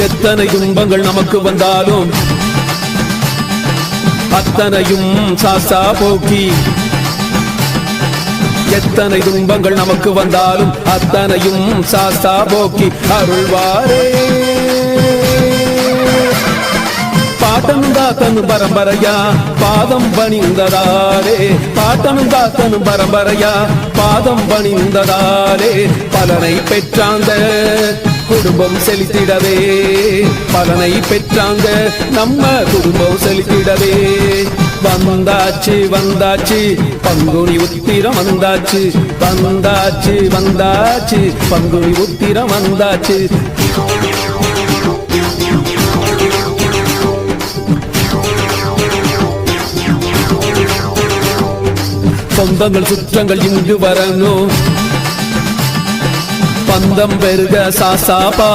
எத்தனை துன்பங்கள் நமக்கு வந்தாலும் அத்தனையும் சாசா போக்கி. எத்தனை துன்பங்கள் நமக்கு வந்தாலும் அத்தனையும் சாஸ்தா போக்கி. அருள்வாரே. பாட்டனும் தாத்தனும் பரம்பரையா பாதம் பணிந்ததாலே. பாட்டனும் தாத்தனும் பரம்பரையா பாதம் பணிந்ததாலே. பலனை பெற்றாந்த குடும்பம் செலுத்திடவே பலனை பெற்றாங்க நம்ம குடும்பம் செலுத்திடவே வந்தாச்சு வந்தாச்சு பங்குனி உத்திரம் வந்தாச்சு. வந்தாச்சு வந்தாச்சு பங்குனி உத்திரம் வந்தாச்சு. சொந்தங்கள் சுற்றங்கள் இங்கு வரணும். பந்தம் பெருக சாசா பா